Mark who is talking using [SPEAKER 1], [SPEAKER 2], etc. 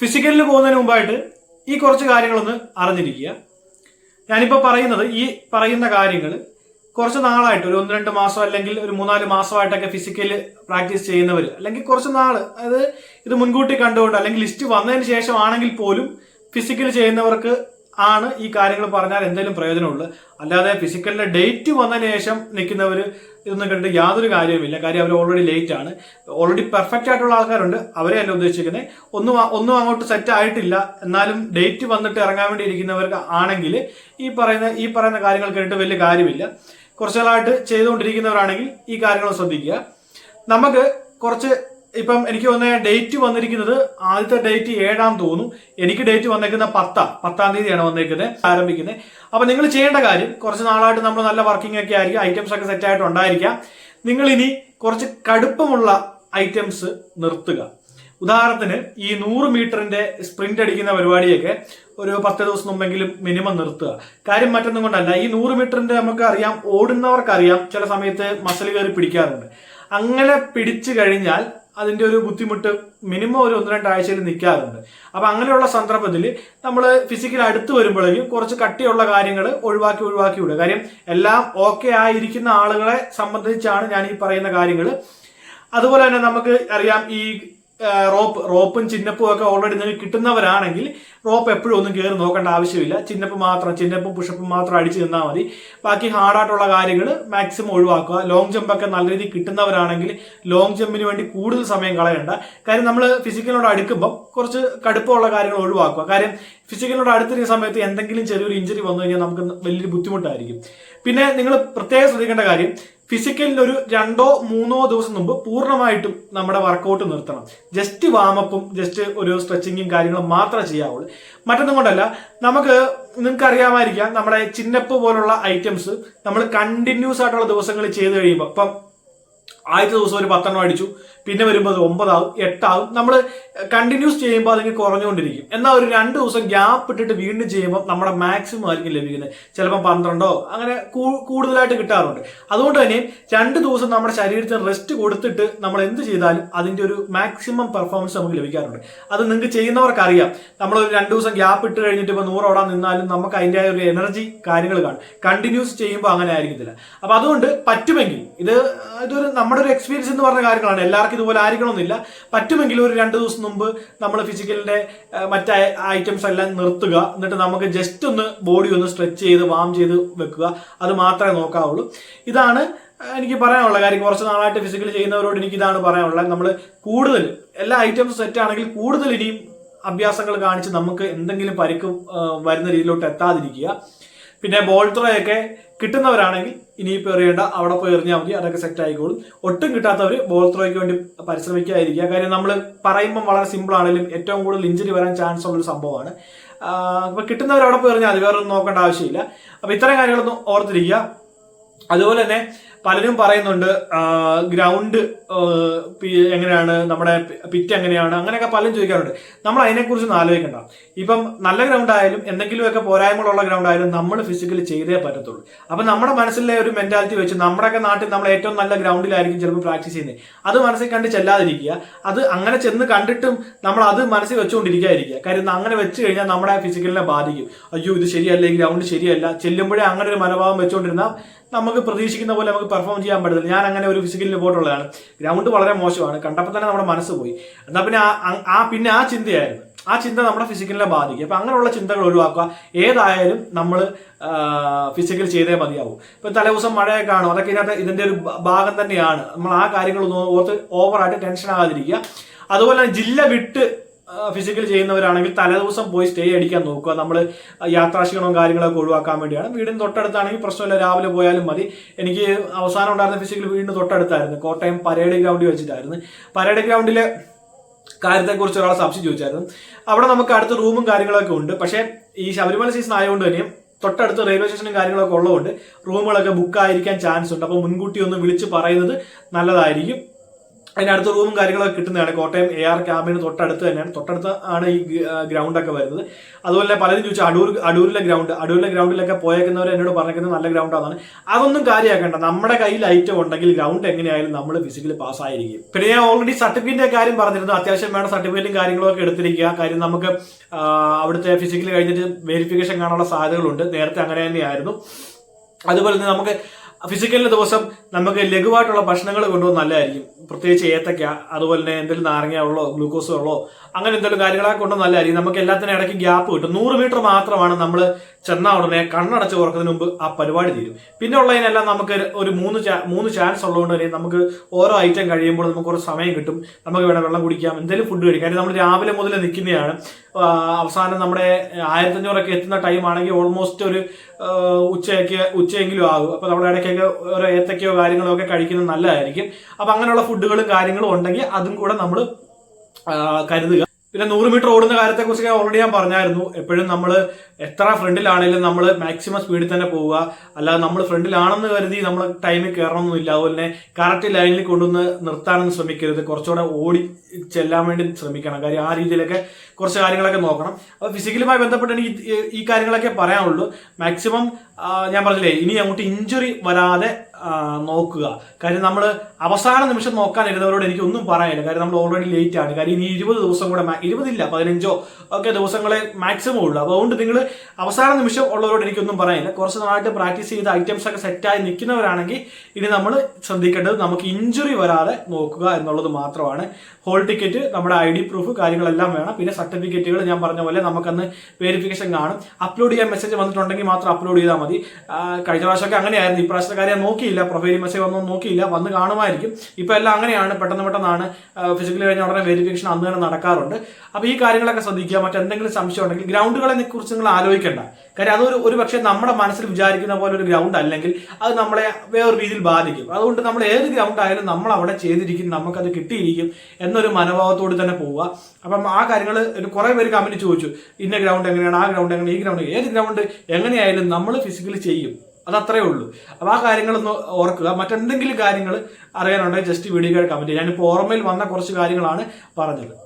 [SPEAKER 1] ഫിസിക്കലിന് പോകുന്നതിന് മുമ്പായിട്ട് ഈ കുറച്ച് കാര്യങ്ങളൊന്ന് അറിഞ്ഞിരിക്കുക. ഞാനിപ്പോൾ പറയുന്നത് ഈ പറയുന്ന കാര്യങ്ങൾ കുറച്ച് നാളായിട്ട് ഒരു ഒന്ന് രണ്ട് മാസം അല്ലെങ്കിൽ ഒരു മൂന്നാൽ മാസമായിട്ടൊക്കെ ഫിസിക്കൽ പ്രാക്ടീസ് ചെയ്യുന്നവർ അല്ലെങ്കിൽ കുറച്ച് നാൾ അതായത് ഇത് മുൻകൂട്ടി കണ്ടുകൊണ്ട് അല്ലെങ്കിൽ ലിസ്റ്റ് വന്നതിന് ശേഷമാണെങ്കിൽ പോലും ഫിസിക്കൽ ചെയ്യുന്നവർക്ക് ആണ് ഈ കാര്യങ്ങൾ പറഞ്ഞാൽ എന്തെങ്കിലും പ്രയോജനമുള്ളൂ. അല്ലാതെ ഫിസിക്കലിന്റെ ഡേറ്റ് വന്നതിന് ശേഷം നിൽക്കുന്നവർ ഇതൊന്നും കണ്ടിട്ട് യാതൊരു കാര്യവുമില്ല. കാര്യം അവർ ഓൾറെഡി ലേറ്റ് ആണ്. ഓൾറെഡി പെർഫെക്റ്റ് ആയിട്ടുള്ള ആൾക്കാരുണ്ട്. അവരെ അല്ല ഉദ്ദേശിക്കുന്നത്. ഒന്നും ഒന്നും അങ്ങോട്ട് സെറ്റ് ആയിട്ടില്ല. എന്നാലും ഡേറ്റ് വന്നിട്ട് ഇറങ്ങാൻ വേണ്ടി ഇരിക്കുന്നവർക്ക് ആണെങ്കിൽ ഈ പറയുന്ന ഈ പറയുന്ന കാര്യങ്ങൾ കേട്ടിട്ട് വലിയ കാര്യമില്ല. കുറച്ച് നാളായിട്ട് ചെയ്തുകൊണ്ടിരിക്കുന്നവരാണെങ്കിൽ ഈ കാര്യങ്ങൾ ശ്രദ്ധിക്കുക. നമുക്ക് കുറച്ച് ഇപ്പം എനിക്ക് വന്ന ഡേറ്റ് വന്നിരിക്കുന്നത് ആദ്യത്തെ ഡേറ്റ് ഏഴാം തോന്നുന്നു എനിക്ക് ഡേറ്റ് വന്നേക്കുന്ന പത്താം. പത്താം തീയതിയാണ് വന്നേക്കുന്നത് ആരംഭിക്കുന്നത്. അപ്പൊ നിങ്ങൾ ചെയ്യേണ്ട കാര്യം കുറച്ച് നാളായിട്ട് നമ്മൾ നല്ല വർക്കിംഗ് ഒക്കെ ആയിരിക്കും ഐറ്റംസ് ഒക്കെ സെറ്റ് ആയിട്ട് ഉണ്ടായിരിക്കാം. നിങ്ങൾ ഇനി കുറച്ച് കടുപ്പമുള്ള ഐറ്റംസ് നിർത്തുക. ഉദാഹരണത്തിന് ഈ നൂറ് മീറ്ററിന്റെ സ്പ്രിന്റ് അടിക്കുന്ന പരിപാടിയൊക്കെ ഒരു പത്ത് ദിവസം മുമ്പെങ്കിലും മിനിമം നിർത്തുക. കാര്യം മറ്റൊന്നും കൊണ്ടല്ല ഈ നൂറ് മീറ്ററിന്റെ നമുക്ക് അറിയാം ഓടുന്നവർക്കറിയാം ചില സമയത്ത് മസിൽ കയറി പിടിക്കാറുണ്ട്. അങ്ങനെ പിടിച്ചു കഴിഞ്ഞാൽ അതിന്റെ ഒരു ബുദ്ധിമുട്ട് മിനിമം ഒരു ഒന്ന് രണ്ടാഴ്ചയിൽ നിൽക്കാറുണ്ട്. അപ്പോൾ അങ്ങനെയുള്ള സന്ദർഭത്തിൽ നമ്മൾ ഫിസിക്കൽ അടുത്ത് വരുമ്പോഴേക്കും കുറച്ച് കട്ടിയുള്ള കാര്യങ്ങൾ ഒഴിവാക്കി ഒഴിവാക്കി വിടുക. കാര്യം എല്ലാം ഓക്കെ ആയിരിക്കുന്ന ആളുകളെ സംബന്ധിച്ചാണ് ഞാൻ ഈ പറയുന്ന കാര്യങ്ങൾ അതുപോലെ തന്നെ നമുക്ക് അറിയാം ഈ റോപ്പ് റോപ്പും ചിന്നപ്പും ഒക്കെ ഓൾറെഡി നിങ്ങൾക്ക് കിട്ടുന്നവരാണെങ്കിൽ റോപ്പ് എപ്പോഴും ഒന്നും കയറി നോക്കേണ്ട ആവശ്യമില്ല. ചിന്നപ്പ് മാത്രം ചിന്നപ്പും പുഷപ്പും മാത്രം അടിച്ചു നിന്നാൽ മതി. ബാക്കി ഹാർഡായിട്ടുള്ള കാര്യങ്ങൾ മാക്സിമം ഒഴിവാക്കുക. ലോങ് ജമ്പൊക്കെ നല്ല രീതിയിൽ കിട്ടുന്നവരാണെങ്കിൽ ലോങ് ജമ്പിന് വേണ്ടി കൂടുതൽ സമയം കളയണ്ട. കാര്യം നമ്മൾ ഫിസിക്കലിനോട് അടുക്കുമ്പോൾ കുറച്ച് കടുപ്പമുള്ള കാര്യങ്ങൾ ഒഴിവാക്കുക. കാര്യം ഫിസിക്കലിനോട് അടുത്തിരിക്കുന്ന സമയത്ത് എന്തെങ്കിലും ചെറിയൊരു ഇഞ്ചറി വന്നു കഴിഞ്ഞാൽ നമുക്ക് വലിയൊരു ബുദ്ധിമുട്ടായിരിക്കും. പിന്നെ നിങ്ങൾ പ്രത്യേകം ശ്രദ്ധിക്കേണ്ട കാര്യം ഫിസിക്കലിന് ഒരു രണ്ടോ മൂന്നോ ദിവസം മുമ്പ് പൂർണമായിട്ടും നമ്മുടെ വർക്കൗട്ട് നിർത്തണം. ജസ്റ്റ് വാമപ്പും ജസ്റ്റ് ഒരു സ്ട്രെച്ചിങ്ങും കാര്യങ്ങളും മാത്രമേ ചെയ്യാവുള്ളൂ. മറ്റൊന്നും കൊണ്ടല്ല നമുക്ക് നിങ്ങൾക്ക് അറിയാമായിരിക്കാം നമ്മുടെ ചിന്നപ്പ് പോലുള്ള ഐറ്റംസ് നമ്മൾ കണ്ടിന്യൂസ് ആയിട്ടുള്ള ദിവസങ്ങൾ ചെയ്ത് കഴിയുമ്പോൾ ഇപ്പം ആദ്യത്തെ ദിവസം ഒരു പത്തെണ്ണം അടിച്ചു പിന്നെ വരുമ്പോൾ അത് ഒമ്പതാവും എട്ടാവും. നമ്മൾ കണ്ടിന്യൂസ് ചെയ്യുമ്പോൾ അതിങ്ങനെ കുറഞ്ഞുകൊണ്ടിരിക്കും. എന്നാൽ ഒരു രണ്ട് ദിവസം ഗ്യാപ്പ് ഇട്ടിട്ട് വീണ്ടും ചെയ്യുമ്പോൾ നമ്മുടെ മാക്സിമം ആയിരിക്കും ലഭിക്കുന്നത്. ചിലപ്പോൾ പന്ത്രണ്ടോ അങ്ങനെ കൂടുതലായിട്ട് കിട്ടാറുണ്ട്. അതുകൊണ്ട് തന്നെ രണ്ട് ദിവസം നമ്മുടെ ശരീരത്തിന് റെസ്റ്റ് കൊടുത്തിട്ട് നമ്മൾ എന്ത് ചെയ്താലും അതിന്റെ ഒരു മാക്സിമം പെർഫോമൻസ് നമുക്ക് ലഭിക്കാറുണ്ട്. അത് നിങ്ങൾക്ക് ചെയ്യുന്നവർക്ക് അറിയാം നമ്മൾ ഒരു രണ്ട് ദിവസം ഗ്യാപ്പ് ഇട്ട് കഴിഞ്ഞിട്ട് ഇപ്പോൾ നൂറ് ഓടാൻ നിന്നാലും നമുക്ക് അതിന്റെ ഒരു എനർജി കാര്യങ്ങൾ കാണും. കണ്ടിന്യൂസ് ചെയ്യുമ്പോൾ അങ്ങനെ ആയിരിക്കത്തില്ല. അപ്പോൾ അതുകൊണ്ട് പറ്റുമെങ്കിൽ ഇത് ഇതൊരു നമ്മുടെ ഒരു എക്സ്പീരിയൻസ് എന്ന് പറഞ്ഞ കാര്യങ്ങളാണ്. എല്ലാവർക്കും ഇതുപോലെ ആയിരിക്കണമെന്നില്ല. പറ്റുമെങ്കിൽ ഒരു രണ്ട് ദിവസം മുമ്പ് നമ്മൾ ഫിസിക്കലിന്റെ മറ്റ് ഐറ്റംസ് എല്ലാം നിർത്തുക. എന്നിട്ട് നമുക്ക് ജസ്റ്റ് ഒന്ന് ബോഡി ഒന്ന് സ്ട്രെച്ച് ചെയ്ത് വാം ചെയ്ത് വെക്കുക. അത് മാത്രമേ നോക്കാവുള്ളൂ. ഇതാണ് എനിക്ക് പറയാനുള്ള കാര്യം. കുറച്ച് നാളായിട്ട് ഫിസിക്കൽ ചെയ്യുന്നവരോട് എനിക്ക് ഇതാണ് പറയാനുള്ളത്. നമ്മൾ കൂടുതൽ എല്ലാ ഐറ്റംസും സെറ്റ് ആണെങ്കിൽ കൂടുതൽ ഇനിയും അഭ്യാസങ്ങൾ കാണിച്ച് നമുക്ക് എന്തെങ്കിലും പരിക്ക് വരുന്ന രീതിയിലോട്ട് എത്താതിരിക്കുക. പിന്നെ ബോൾ ത്രോയൊക്കെ ഒക്കെ കിട്ടുന്നവരാണെങ്കിൽ ഇനിയിപ്പോൾ എറിയേണ്ട അവിടെ പോയി എറിഞ്ഞാൽ മതി അതൊക്കെ സെറ്റ് ആയിക്കോളും. ഒട്ടും കിട്ടാത്തവർ ബോൾ ത്രോയ്ക്ക് വേണ്ടി പരിശ്രമിക്കാതിരിക്കുക. കാര്യം നമ്മൾ പറയുമ്പം വളരെ സിമ്പിൾ ആണെങ്കിലും ഏറ്റവും കൂടുതൽ ഇഞ്ചുറി വരാൻ ചാൻസ് ഉള്ള ഒരു സംഭവമാണ് അപ്പൊ കിട്ടുന്നവർ അവിടെ പോയി എറിഞ്ഞാൽ മതി വേറെ ഒന്നും നോക്കേണ്ട ആവശ്യമില്ല. അപ്പൊ ഇത്തരം കാര്യങ്ങളൊന്നും ഓർത്തിരിക്കുക. അതുപോലെ തന്നെ പലരും പറയുന്നുണ്ട് ഗ്രൗണ്ട് എങ്ങനെയാണ് നമ്മുടെ പിറ്റ് എങ്ങനെയാണ് അങ്ങനെയൊക്കെ പലരും ചോദിക്കാറുണ്ട്. നമ്മൾ അതിനെക്കുറിച്ച് ഒന്ന് ആലോചിക്കണ്ട. ഇപ്പം നല്ല ഗ്രൗണ്ട് ആയാലും എന്തെങ്കിലുമൊക്കെ പോരായ്മകളുള്ള ഗ്രൗണ്ട് ആയാലും നമ്മൾ ഫിസിക്കലി ചെയ്തേ പറ്റത്തുള്ളൂ. അപ്പൊ നമ്മുടെ മനസ്സിലെ ഒരു മെന്റാലിറ്റി വെച്ച് നമ്മുടെയൊക്കെ നാട്ടിൽ നമ്മൾ ഏറ്റവും നല്ല ഗ്രൗണ്ടിലായിരിക്കും ചിലപ്പോൾ പ്രാക്ടീസ് ചെയ്യുന്നത്. അത് മനസ്സിൽ കണ്ട് ചെല്ലാതിരിക്കുക. അത് അങ്ങനെ ചെന്ന് കണ്ടിട്ടും നമ്മൾ അത് മനസ്സിൽ വെച്ചുകൊണ്ടിരിക്കാതിരിക്കുക. കാര്യം അങ്ങനെ വെച്ച് കഴിഞ്ഞാൽ നമ്മുടെ ഫിസിക്കലിനെ ബാധിക്കും. അയ്യോ ഇത് ശരിയല്ല ഈ ഗ്രൗണ്ട് ശരിയല്ല. ചെല്ലുമ്പോഴേ അങ്ങനെ ഒരു മനോഭാവം വെച്ചുകൊണ്ടിരുന്നാൽ നമുക്ക് പ്രതീക്ഷിക്കുന്ന പോലെ നമുക്ക് പെർഫോം ചെയ്യാൻ പറ്റത്തില്ല. ഞാൻ അങ്ങനെ ഒരു ഫിസിക്കലിന് പോയിട്ടുള്ളതാണ്. ഗ്രൗണ്ട് വളരെ മോശമാണ്. കണ്ടപ്പോൾ തന്നെ നമ്മുടെ മനസ്സ് പോയി. എന്നാൽ പിന്നെ ആ- പിന്നെ ആ ചിന്തയായിരുന്നു. ആ ചിന്ത നമ്മുടെ ഫിസിക്കലിനെ ബാധിക്കും. അപ്പൊ അങ്ങനെയുള്ള ചിന്തകൾ ഒഴിവാക്കുക. ഏതായാലും നമ്മൾ ഫിസിക്കൽ ചെയ്തേ മതിയാവും. ഇപ്പൊ തലേദിവസം മഴയൊക്കെ കാണും. അതൊക്കെ ഇതിനകത്ത് ഇതിന്റെ ഒരു ഭാഗം തന്നെയാണ്. നമ്മൾ ആ കാര്യങ്ങളൊന്നും ഓർത്ത് ഓവറായിട്ട് ടെൻഷൻ ആകാതിരിക്കുക. അതുപോലെ തന്നെ ജില്ല വിട്ട് ഫിസിക്കൽ ചെയ്യുന്നവരാണെങ്കിൽ തലേദിവസം പോയി സ്റ്റേ അടിക്കാൻ നോക്കുക. നമ്മൾ യാത്രാക്ഷീണവും കാര്യങ്ങളൊക്കെ ഒഴിവാക്കാൻ വേണ്ടിയാണ്. വീടിന് തൊട്ടടുത്താണെങ്കിൽ പ്രശ്നമില്ല. രാവിലെ പോയാലും മതി. എനിക്ക് അവസാനം ഉണ്ടായിരുന്ന ഫിസിക്കൽ വീടിന് തൊട്ടടുത്തായിരുന്നു. കോട്ടയം പരേഡ് ഗ്രൗണ്ടിൽ വെച്ചിട്ടായിരുന്നു. പരേഡ് ഗ്രൗണ്ടിലെ കാര്യത്തെക്കുറിച്ച് ഒരാൾ സംശയം ചോദിച്ചായിരുന്നു. അവിടെ നമുക്ക് അടുത്ത് റൂമും കാര്യങ്ങളൊക്കെ ഉണ്ട്. പക്ഷേ ഈ ശബരിമല സീസൺ ആയതുകൊണ്ട് തന്നെയും തൊട്ടടുത്ത് റെയിൽവേ സ്റ്റേഷനും കാര്യങ്ങളൊക്കെ ഉള്ളതുകൊണ്ട് റൂമുകളൊക്കെ ബുക്ക് ആയിരിക്കാൻ ചാൻസ് ഉണ്ട്. അപ്പോൾ മുൻകൂട്ടി ഒന്ന് വിളിച്ച് പറയുന്നത് നല്ലതായിരിക്കും. അതിനടുത്ത് റൂമും കാര്യങ്ങളൊക്കെ കിട്ടുന്നതാണ്. കോട്ടയം എ ആർ ക്യാമ്പിന് തൊട്ടടുത്ത് തന്നെയാണ്. തൊട്ടടുത്ത് ആണ് ഈ ഗ്രൗണ്ട് ഒക്കെ വരുന്നത്. അതുപോലെ തന്നെ പലരും ചോദിച്ചു അടൂർ അടൂരിലെ ഗ്രൗണ്ട് അടൂരിലെ ഗ്രൗണ്ടിലൊക്കെ പോയേക്കുന്നവർ എന്നോട് പറഞ്ഞിരിക്കുന്നത് നല്ല ഗ്രൗണ്ടാണ് അതൊന്നും കാര്യമാക്കേണ്ട. നമ്മുടെ കയ്യിൽ ഐറ്റം ഉണ്ടെങ്കിൽ ഗ്രൗണ്ട് എങ്ങനെയായാലും നമ്മൾ ഫിസിക്കലി പാസ്സായിരിക്കും പിന്നെ ഞാൻ ഓൾറെഡി സർട്ടിഫിക്കറ്റിന്റെ കാര്യം പറഞ്ഞിരുന്നു. അത്യാവശ്യം വേണം സർട്ടിഫിക്കറ്റും കാര്യങ്ങളും ഒക്കെ എടുത്തിരിക്കുക. കാര്യം നമുക്ക് അവിടുത്തെ ഫിസിക്കൽ കഴിഞ്ഞിട്ട് വെരിഫിക്കേഷൻ കാണാനുള്ള സാധ്യതകളുണ്ട്. നേരത്തെ അങ്ങനെ തന്നെയായിരുന്നു. അതുപോലെ തന്നെ നമുക്ക് ഫിസിക്കലിന്റെ ദിവസം നമുക്ക് ലഘുവായിട്ടുള്ള ഭക്ഷണങ്ങൾ കൊണ്ടുപോകുന്ന നല്ലതായിരിക്കും. പ്രത്യേകിച്ച് ഏത്തക്ക അതുപോലെ തന്നെ എന്തെങ്കിലും നാരങ്ങ ഉള്ളോ ഗ്ലൂക്കോസ് ഉള്ളോ അങ്ങനെ എന്തെങ്കിലും കാര്യങ്ങളൊക്കെ കൊണ്ട് നല്ലതായിരിക്കും. നമുക്ക് എല്ലാത്തിനും ഇടയ്ക്ക് ഗ്യാപ്പ് കിട്ടും. നൂറ് മീറ്റർ മാത്രമാണ് നമ്മൾ ചെന്ന ഉടനെ കണ്ണടച്ച് തുറക്കുന്നതിന് മുമ്പ് ആ പരിപാടി തീരും. പിന്നെ ഉള്ളതിനെല്ലാം നമുക്ക് ഒരു മൂന്ന് മൂന്ന് ചാൻസ് ഉള്ളതുകൊണ്ട് തന്നെ നമുക്ക് ഓരോ ഐറ്റം കഴിയുമ്പോൾ നമുക്ക് കുറച്ച് സമയം കിട്ടും. നമുക്ക് വേണം വെള്ളം കുടിക്കാം എന്തെങ്കിലും ഫുഡ് കഴിക്കാം. കാര്യം നമ്മൾ രാവിലെ മുതൽ നിൽക്കുന്നതാണ്. അവസാനം നമ്മുടെ ആയിരത്തഞ്ഞൂറൊക്കെ എത്തുന്ന ടൈം ആണെങ്കിൽ ഓൾമോസ്റ്റ് ഒരു ഉച്ചയൊക്കെ ഉച്ചയെങ്കിലും ആകും. അപ്പോൾ നമ്മുടെ ഇടയ്ക്കൊക്കെ ഓരോ ഏത്തക്കയോ കാര്യങ്ങളോ ഒക്കെ കഴിക്കുന്നത് നല്ലതായിരിക്കും. അപ്പോൾ അങ്ങനെയുള്ള ഫുഡുകളും കാര്യങ്ങളും ഉണ്ടെങ്കിൽ അതും കൂടെ നമ്മൾ കരുതുക. പിന്നെ നൂറ് മീറ്റർ ഓടുന്ന കാര്യത്തെക്കുറിച്ച് ഓൾറെഡി ഞാൻ പറഞ്ഞായിരുന്നു. എപ്പോഴും നമ്മൾ എത്ര ഫ്രണ്ടിലാണെങ്കിലും നമ്മൾ മാക്സിമം സ്പീഡിൽ തന്നെ പോവുക. അല്ലാതെ നമ്മൾ ഫ്രണ്ടിലാണെന്ന് കരുതി നമ്മൾ ടൈമിൽ കയറണമെന്നില്ല അതുപോലെ തന്നെ കറക്റ്റ് ലൈനിൽ കൊണ്ടുവന്ന് നിർത്താനൊന്നും ശ്രമിക്കരുത്. കുറച്ചുകൂടെ ഓടി ചെല്ലാൻ വേണ്ടി ശ്രമിക്കണം. കാര്യം ആ രീതിയിലൊക്കെ കുറച്ച് കാര്യങ്ങളൊക്കെ നോക്കണം. അപ്പോൾ ഫിസിക്കലുമായി ബന്ധപ്പെട്ട് എനിക്ക് ഈ- കാര്യങ്ങളൊക്കെ പറയാനുള്ളൂ. മാക്സിമം ഞാൻ പറഞ്ഞില്ലേ ഇനി അങ്ങോട്ട് ഇഞ്ചുറി വരാതെ നോക്കുക. കാര്യം നമ്മൾ അവസാന നിമിഷം നോക്കാനിരുന്നവരോട് എനിക്ക് ഒന്നും പറയാനില്ല. കാര്യം നമ്മൾ ഓൾറെഡി ലേറ്റ് ആണ്. കാര്യം ഇനി ഇരുപത് ദിവസം കൂടെ ഇരുപതില്ല പതിനഞ്ചോ ഒക്കെ ദിവസങ്ങളെ മാക്സിമം ഉള്ളൂ. അതുകൊണ്ട് നിങ്ങൾ അവസാന നിമിഷം ഉള്ളവരോട് എനിക്കൊന്നും പറയാനില്ല. കുറച്ച് നാളായിട്ട് പ്രാക്ടീസ് ചെയ്ത ഐറ്റംസ് ഒക്കെ സെറ്റായി നിൽക്കുന്നവരാണെങ്കിൽ ഇനി നമ്മൾ ശ്രദ്ധിക്കേണ്ടത് നമുക്ക് ഇഞ്ചുറി വരാതെ നോക്കുക എന്നുള്ളത് മാത്രമാണ്. ഹോൾ ടിക്കറ്റ് നമ്മുടെ ഐ ഡി പ്രൂഫ് കാര്യങ്ങളെല്ലാം വേണം. പിന്നെ സർട്ടിഫിക്കറ്റുകൾ ഞാൻ പറഞ്ഞ പോലെ നമുക്കന്ന് വെരിഫിക്കേഷൻ കാണും. അപ്ലോഡ് ചെയ്യാൻ മെസ്സേജ് വന്നിട്ടുണ്ടെങ്കിൽ മാത്രം അപ്ലോഡ് ചെയ്താൽ മതി. കഴിഞ്ഞ പ്രാവശ്യമൊക്കെ അങ്ങനെയായിരുന്നു. ഈ പ്രാവശ്യത്തെ കാര്യം നോക്കിയില്ല പ്രൊഫൈൽ മെസ്സേജ് വന്നോ നോക്കിയില്ല വന്ന് കാണുമായിരിക്കും. ഇപ്പം എല്ലാം അങ്ങനെയാണ് പെട്ടെന്ന് പെട്ടെന്നാണ് ഫിസിക്കലി കഴിഞ്ഞ ഉടനെ വെരിഫിക്കേഷൻ അന്ന് തന്നെ നടക്കാറുണ്ട്. അപ്പോൾ ഈ കാര്യങ്ങളൊക്കെ ശ്രദ്ധിക്കുക മറ്റെന്തെങ്കിലും സംശയം ഉണ്ടെങ്കിൽ ഗ്രൗണ്ടുകളെ കുറിച്ച് നിങ്ങൾ ആലോചിക്കേണ്ട. കാര്യം അതൊരു ഒരു പക്ഷേ നമ്മുടെ മനസ്സിൽ വിചാരിക്കുന്ന പോലെ ഒരു ഗ്രൗണ്ട് അല്ലെങ്കിൽ അത് നമ്മളെ വേറൊരു രീതിയിൽ ബാധിക്കും. അതുകൊണ്ട് നമ്മൾ ഏത് ഗ്രൗണ്ട് ആയാലും നമ്മൾ അവിടെ ചെയ്തിരിക്കും നമുക്കത് കിട്ടിയിരിക്കും എന്നൊരു മനോഭാവത്തോട് തന്നെ പോവുക. അപ്പം ആ കാര്യങ്ങൾ കുറേ പേര് കമന്റ് ചോദിച്ചു ഇന്ന ഗ്രൗണ്ട് എങ്ങനെയാണ്? ആ ഗ്രൗണ്ട് എങ്ങനെയാണ് ഈ ഗ്രൗണ്ട് ഏത് ഗ്രൗണ്ട് എങ്ങനെയായാലും നമ്മൾ ഫിസിക്കലി ചെയ്യും. അത് അത്രേ ഉള്ളൂ. അപ്പോൾ ആ കാര്യങ്ങളൊന്ന് ഓർക്കുക. മറ്റെന്തെങ്കിലും കാര്യങ്ങൾ അറിയാനുണ്ടെങ്കിൽ ജസ്റ്റ് വീഡിയോ കമന്റ് ചെയ്യുക. ഞാനിപ്പോൾ ഓർമ്മയിൽ വന്ന കുറച്ച് കാര്യങ്ങളാണ് പറഞ്ഞത്.